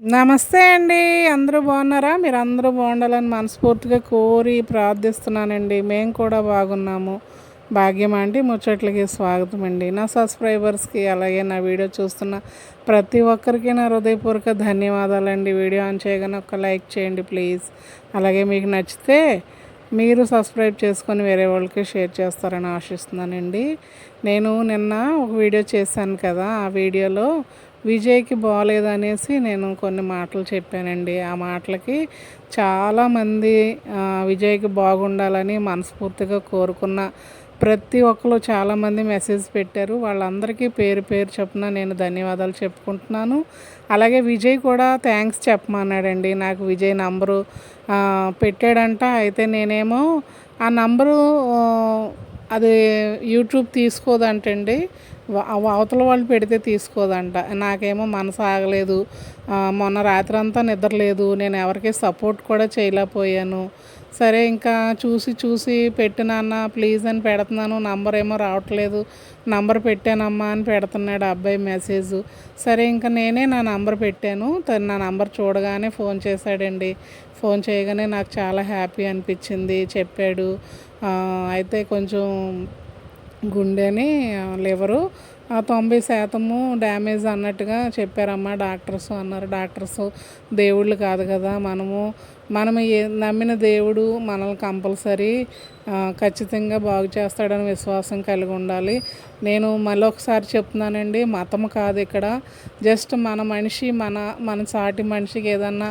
నమస్తే అండి. అందరూ బాగున్నారా? మీరు అందరూ బాగుండాలని మనస్ఫూర్తిగా కోరి ప్రార్థిస్తున్నానండి. మేము కూడా బాగున్నాము. భాగ్యం అండి. ముచ్చట్లకి స్వాగతం అండి. నా సబ్స్క్రైబర్స్కి అలాగే నా వీడియో చూస్తున్న ప్రతి ఒక్కరికి నా హృదయపూర్వక ధన్యవాదాలండి. వీడియో ఆన్ చేయగానే ఒక లైక్ చేయండి ప్లీజ్. అలాగే మీకు నచ్చితే మీరు సబ్స్క్రైబ్ చేసుకొని వేరే వాళ్ళకి షేర్ చేస్తారని ఆశిస్తున్నానండి. నేను నిన్న ఒక వీడియో చేశాను కదా. ఆ వీడియోలో విజయ్కి బాగలేదనేసి నేను కొన్ని మాటలు చెప్పానండి. ఆ మాటలకి చాలామంది విజయ్కి బాగుండాలని మనస్ఫూర్తిగా కోరుకున్న ప్రతి ఒక్కరు చాలామంది మెసేజ్ పెట్టారు. వాళ్ళందరికీ పేరు పేరు చెప్పిన నేను ధన్యవాదాలు చెప్పుకుంటున్నాను. అలాగే విజయ్ కూడా థ్యాంక్స్ చెప్పమన్నాడండి. నాకు విజయ్ నంబరు పెట్టాడంట. అయితే నేనేమో ఆ నంబరు అది యూట్యూబ్ తీసుకోదంటండి. అవతల వాళ్ళు పెడితే తీసుకోదంట. నాకేమో మనసు ఆగలేదు. మొన్న రాత్రి అంతా నిద్రలేదు. నేను ఎవరికి సపోర్ట్ కూడా చేయలేకపోయాను. సరే ఇంకా చూసి చూసి పెట్టినాన్న ప్లీజ్ అని పెడుతున్నాను. నంబర్ ఏమో రావట్లేదు. నంబర్ పెట్టానమ్మా అని పెడుతున్నాడు అబ్బాయి మెసేజ్. సరే ఇంకా నేనే నా నంబర్ పెట్టాను. తను నా నంబర్ చూడగానే ఫోన్ చేశాడండి. ఫోన్ చేయగానే నాకు చాలా హ్యాపీ అనిపించింది. చెప్పాడు. అయితే కొంచెం గుండెని లివరు. తొంభై శాతము డ్యామేజ్ అన్నట్టుగా చెప్పారమ్మా డాక్టర్స్ అన్నారు. డాక్టర్స్ దేవుళ్ళు కాదు కదా మనము. మనం నమ్మిన దేవుడు మనల్ని కంపల్సరీ ఖచ్చితంగా బాగు చేస్తాడని విశ్వాసం కలిగి ఉండాలి. నేను మళ్ళీ ఒకసారి చెప్తున్నానండి మతం కాదు ఇక్కడ. జస్ట్ మన మనిషి మన మన సాటి మనిషికి ఏదన్నా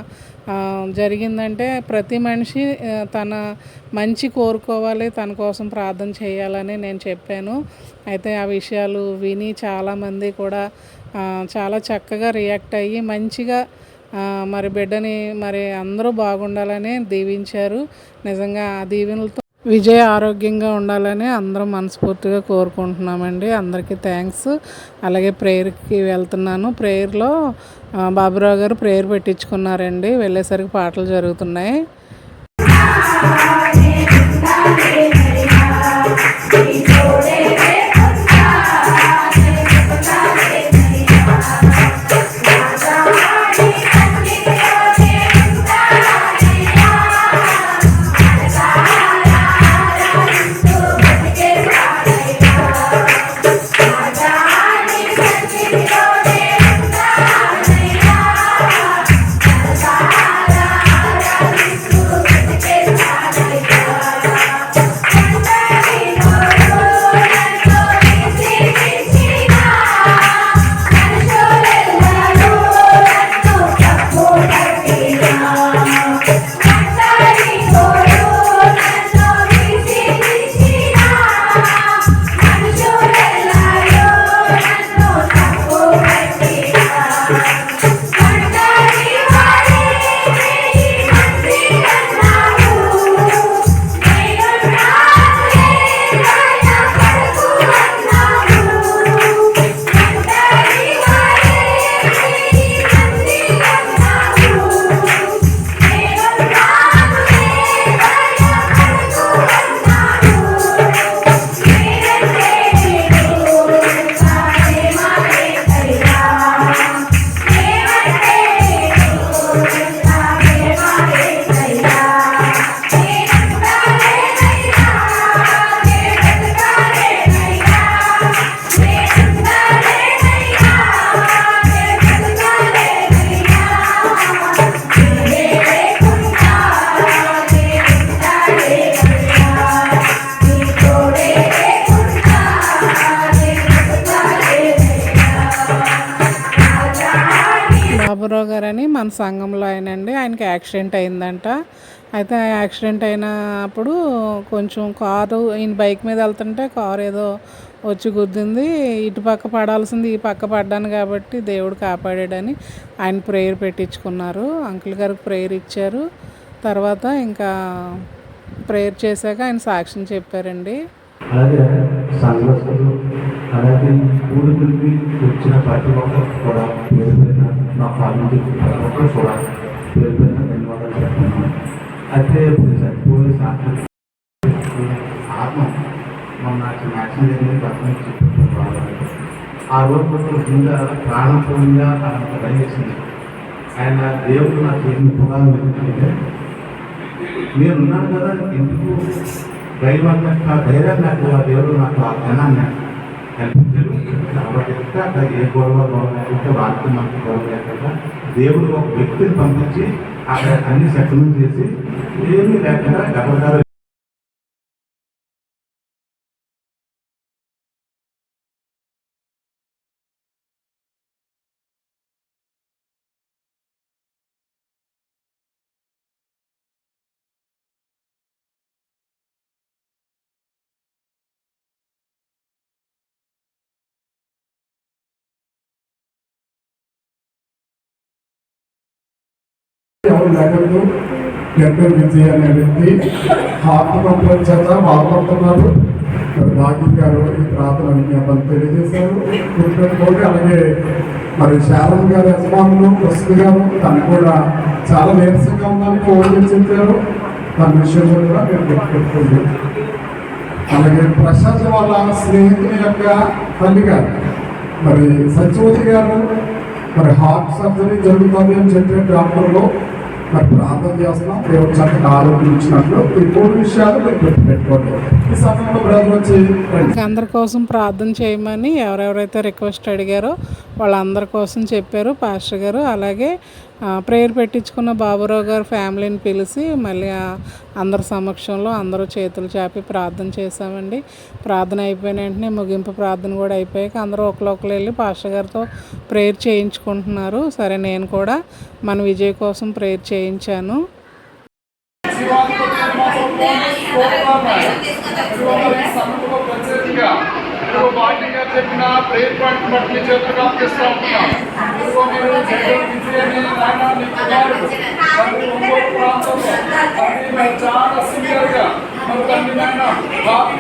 జరిగిందంటే ప్రతి మనిషి తన మంచి కోరుకోవాలి తన కోసం ప్రార్థన చేయాలని నేను చెప్పాను. అయితే ఆ విషయాలు విని చాలామంది కూడా చాలా చక్కగా రియాక్ట్ అయ్యి మంచిగా మరి బిడ్డని మరి అందరూ బాగుండాలని దీవించారు. నిజంగా ఆ దీవెనలతో విజయ్ ఆరోగ్యంగా ఉండాలని అందరం మనస్ఫూర్తిగా కోరుకుంటున్నామండి. అందరికీ థ్యాంక్స్ అలాగే ప్రేయర్కి వెళ్తున్నాను. ప్రేయర్లో బాబురావు గారు ప్రేయర్ పెట్టించుకున్నారండి. వెళ్ళేసరికి పాటలు జరుగుతున్నాయి. బాబురావు గారు అని మన సంఘంలో ఆయనండి. ఆయనకి యాక్సిడెంట్ అయిందంట. అయితే యాక్సిడెంట్ అయినప్పుడు కొంచెం కారు ఈయన బైక్ మీద వెళ్తుంటే కారు ఏదో వచ్చి గుద్దింది. ఇటు పక్క పడాల్సింది ఈ పక్క పడ్డాను కాబట్టి దేవుడు కాపాడాడని ఆయన ప్రేయర్ పెట్టించుకున్నారు. అంకుల్ గారికి ప్రేయర్ ఇచ్చారు. తర్వాత ఇంకా ప్రేయర్ చేశాక ఆయన సాక్ష్యం చెప్పారండి. అలాగే సంఘస్థులు అలాగే పూర్వీకులకి వచ్చిన ప్రతి కూడా పేరు నా ఫ్యామిలీ ప్రతి ఒక్కరు కూడా పేరు ధన్యవాదాలు చెప్తున్నాను అయితే ఇప్పుడు చనిపోయే ఆత్మ మొన్న నాకు మ్యాక్సిమం జరిగింది పక్కన చెప్పారు ఆ రోజు కొంచెం కింద ప్రాణపూర్ణంగా పోయిందా? అని చేసింది ఆయన దేవుడు నాకు ఎన్ని పొలాలు ఎందుకంటే నేనున్నాను కదా ఎందుకు ధైర్యం నాకు ఆ ధైర్యం నాకు ఆ దేవుడు నాకు ఆ ధనాన్ని కల్పించరు కాబట్టి ఇంకా అక్కడ ఏ గొడవ గొడవ లేకుండా వారికి మనకి గొడవ లేకుండా దేవుడు ఒక వ్యక్తిని పంపించి అక్కడ అన్ని సెటిల్మెంట్ చేసి ఏమీ లేకుండా గర్భకాలు ఎవరు లేకూడదు ఎంటర్ విజయ్ అనే వ్యక్తి ఆత్మహత్యం చేత బాధపడుతున్నారు మరి రాఘీ గారు ఈ ప్రార్థన విజ్ఞాపన తెలియజేశారు. గుర్తుపెట్టుకోండి అలాగే మరి శారద్ గారి యజమానులు ప్రస్తుత గారు తను కూడా చాలా నీరసంగా ఉందని ఫోన్ చెప్పారు. తన విషయంలో కూడా మీరు గుర్తుపెట్టుకోండి అలాగే ప్రశాంత్ వాళ్ళ స్నేహితుని యొక్క తల్లి గారు మరి సత్యవతి గారు మరి హార్ట్ సర్జరీ జరుగుతుంది అని చెప్పే డాక్టర్లు మరి ప్రార్థన చేస్తున్నాం. దేవుడు చక్కగా ఆరోగ్యం ఈ మూడు విషయాలు మీరు గుర్తుపెట్టుకోండి. ఈ సమయంలో బ్రదర్ వచ్చి అందరి కోసం ప్రార్థన చేయమని ఎవరెవరైతే రిక్వెస్ట్ అడిగారో వాళ్ళందరి కోసం చెప్పారు పాస్టర్ గారు అలాగే ప్రేయర్ పెట్టించుకున్న బాబురావు గారు ఫ్యామిలీని పిలిచి మళ్ళీ అందరి సమక్షంలో అందరూ చేతులు చాపి ప్రార్థన చేశామండి. ప్రార్థన అయిపోయిన వెంటనే ముగింపు ప్రార్థన కూడా అయిపోయాక అందరూ ఒకరు వెళ్ళి పాస్టర్ గారితో ప్రేయర్ చేయించుకుంటున్నారు. సరే నేను కూడా మన విజయ్ కోసం ప్రేయర్ చేయించాను ప్రత్యేకంగా ఇదిగో బాటి గారు చెప్పిన ప్రేయర్ పాయింట్ బట్టి మీ చేతులు అప్పగిస్తూ ఉంటున్నాం మీరు చాలా సివియర్గా మరి తండ్రి నాయన బాబు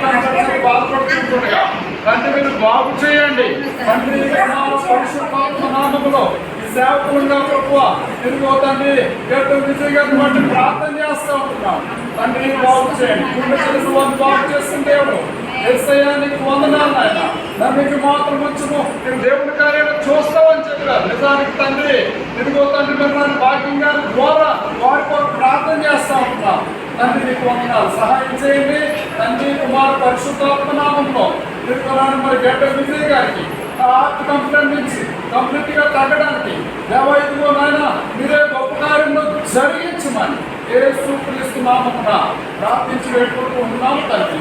తండ్రి మీరు బాగు చేయండి. తండ్రి కుమారు పరిశుద్ధాత్మ నామములో ఈ ప్రభువ ఇదిగో తండ్రి గట్టు విజయ్ గారిని బట్టి ప్రార్థన చేస్తూ ఉంటున్నాం తండ్రి బాగు చేయండి. గుండె తెలుసు వాళ్ళు బాగు చేస్తుంటే దేవుడు ఎస్ఐయానికి వందనాలు నాయన నన్ను మాత్రం వచ్చును నేను దేవుని కార్యాలు చూస్తామని చెప్పారు నిజానికి తండ్రి ఇదిగో తండ్రి మీరు నన్ను గారి ద్వారా వారి కొరకు ప్రార్థన చేస్తా ఉంటున్నాం తండ్రి నీకు వందనాలు సహాయం చేయండి తండ్రి కుమార్ పరిశుద్ధాత్మ నామంలో తిరుగుతున్నాను మరి గడ్డ విజయ్ గారికి ఆర్ట్ కంప్లైంట్ నుంచి కంప్లీట్గా తగ్గడానికి దేవా ఇదిగో నాయన మీరే గొప్ప కార్యంలో జరిగించమని యేసు క్రీస్తు నామమున ప్రార్థించి వేడుకుంటున్నాము తండ్రి.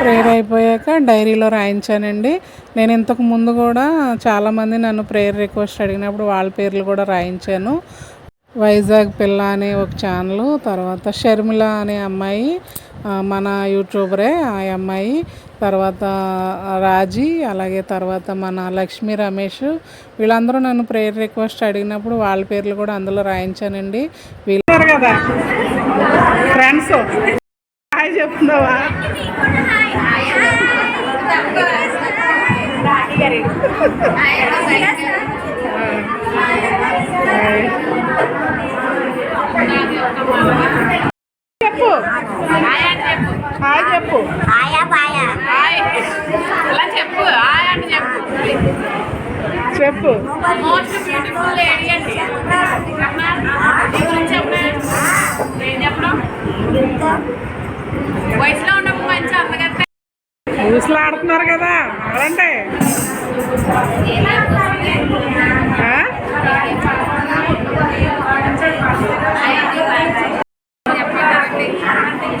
ప్రేయర్ అయిపోయాక డైరీలో రాయించానండి. నేను ఇంతకు ముందు కూడా చాలామంది నన్ను ప్రేయర్ రిక్వెస్ట్ అడిగినప్పుడు వాళ్ళ పేర్లు కూడా రాయించాను. వైజాగ్ పిల్ల అనే ఒక ఛానల్ తర్వాత షర్మిల అనే అమ్మాయి మన యూట్యూబరే ఆ అమ్మాయి తర్వాత రాజీ అలాగే తర్వాత మన లక్ష్మీ రమేష్ వీళ్ళందరూ నన్ను ప్రేయర్ రిక్వెస్ట్ అడిగినప్పుడు వాళ్ళ పేర్లు కూడా అందులో రాయించానండి. వీళ్ళు కదా? ఫ్రెండ్స్ హాయ్ చెప్తున్నావా? చెప్పు. హాయ్ చెప్పు. చెప్పు. చెప్పు. మోస్ట్ బ్యూటిఫుల్ లేడీ అండి. వయసులో ఉన్నప్పుడు మంచి అందగత్తే. ఊసలాడుతున్నారు కదా. అలాంటే ఆ? చెప్పండి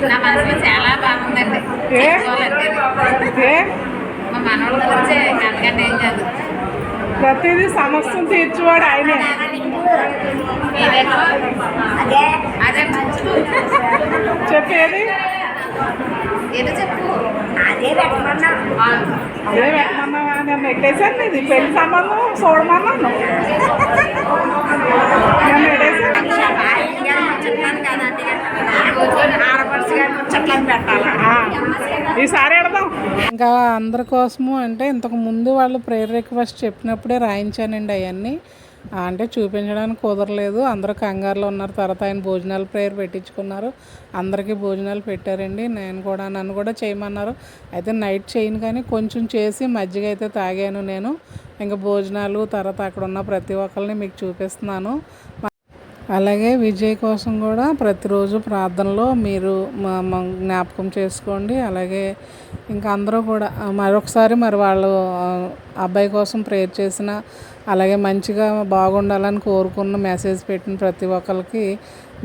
నా మనసులో చాలా బాగుందండి ఏ? చెప్పుకోవాలంటే ఏ మా మనవాళ్ళ గురించే అందుకంటే ఏం కాదు. ప్రతిదీ సమస్తం తీర్చువాడు ఆయనే. చెప్పేది? ఏదో చెప్పు. అదే పెట్టమన్నా. పెట్టమన్నావా నేను నెట్టేశాను ఇది పెళ్ళి సంబంధం చూడమన్నాను నేను నెట్టేశాను చెప్పాను కదా కూర్చొని ఆడపడుచు గారు ముచ్చట్లని పెట్టాలా? ఆ, ఈసారి ఇంకా అందరి కోసము అంటే ఇంతకు ముందు వాళ్ళు ప్రేయర్ రిక్వెస్ట్ చెప్పినప్పుడే రాయించానండి అవన్నీ. అంటే చూపించడానికి కుదరలేదు. అందరూ కంగారులో ఉన్నారు. తర్వాత ఆయన భోజనాలు ప్రేయర్ పెట్టించుకున్నారు. అందరికీ భోజనాలు పెట్టారండి. నేను కూడా నన్ను కూడా చేయమన్నారు. అయితే నైట్ చేయను కానీ కొంచెం చేసి మజ్జిగ అయితే తాగాను నేను. ఇంకా భోజనాలు తర్వాత అక్కడ ఉన్న ప్రతి ఒక్కరిని మీకు చూపిస్తున్నాను. అలాగే విజయ్ కోసం కూడా ప్రతిరోజు ప్రార్థనలో మీరు జ్ఞాపకం చేసుకోండి. అలాగే ఇంకా అందరూ కూడా మరొకసారి మరి వాళ్ళు అబ్బాయి కోసం ప్రేయర్ చేసిన అలాగే మంచిగా బాగుండాలని కోరుకున్న మెసేజ్ పెట్టిన ప్రతి ఒక్కరికి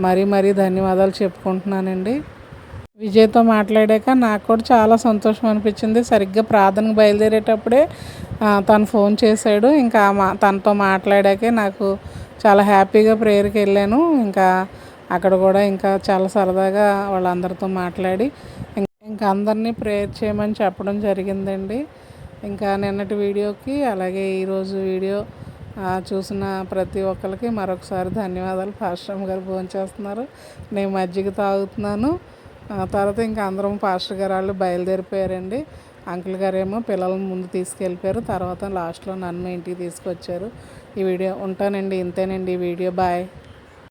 మరీ మరీ ధన్యవాదాలు చెప్పుకుంటున్నానండి. విజయ్తో మాట్లాడాక నాకు కూడా చాలా సంతోషం అనిపించింది. సరిగ్గా ప్రార్థనకు బయలుదేరేటప్పుడే తను ఫోన్ చేశాడు. ఇంకా మా తనతో మాట్లాడాకే నాకు చాలా హ్యాపీగా ప్రేయర్కి వెళ్ళాను. ఇంకా అక్కడ కూడా ఇంకా చాలా సరదాగా వాళ్ళందరితో మాట్లాడి ఇంకా అందరినీ ప్రేయర్ చేయమని చెప్పడం జరిగిందండి. ఇంకా నిన్నటి వీడియోకి అలాగే ఈరోజు వీడియో చూసిన ప్రతి ఒక్కరికి మరొకసారి ధన్యవాదాలు. పాస్టర్ గారు ఫోన్ చేస్తున్నారు. నేను మజ్జిగ తాగుతున్నాను. తర్వాత ఇంకా అందరం పాస్టర్ గారు వాళ్ళు బయలుదేరిపోయారండి. అంకుల్ గారేమో పిల్లలను ముందు తీసుకెళ్ళిపోయారు. తర్వాత లాస్ట్లో నన్ను ఇంటికి తీసుకొచ్చారు. ఈ వీడియో ఉంటానండి. ఇంతేనండి ఈ వీడియో. బాయ్.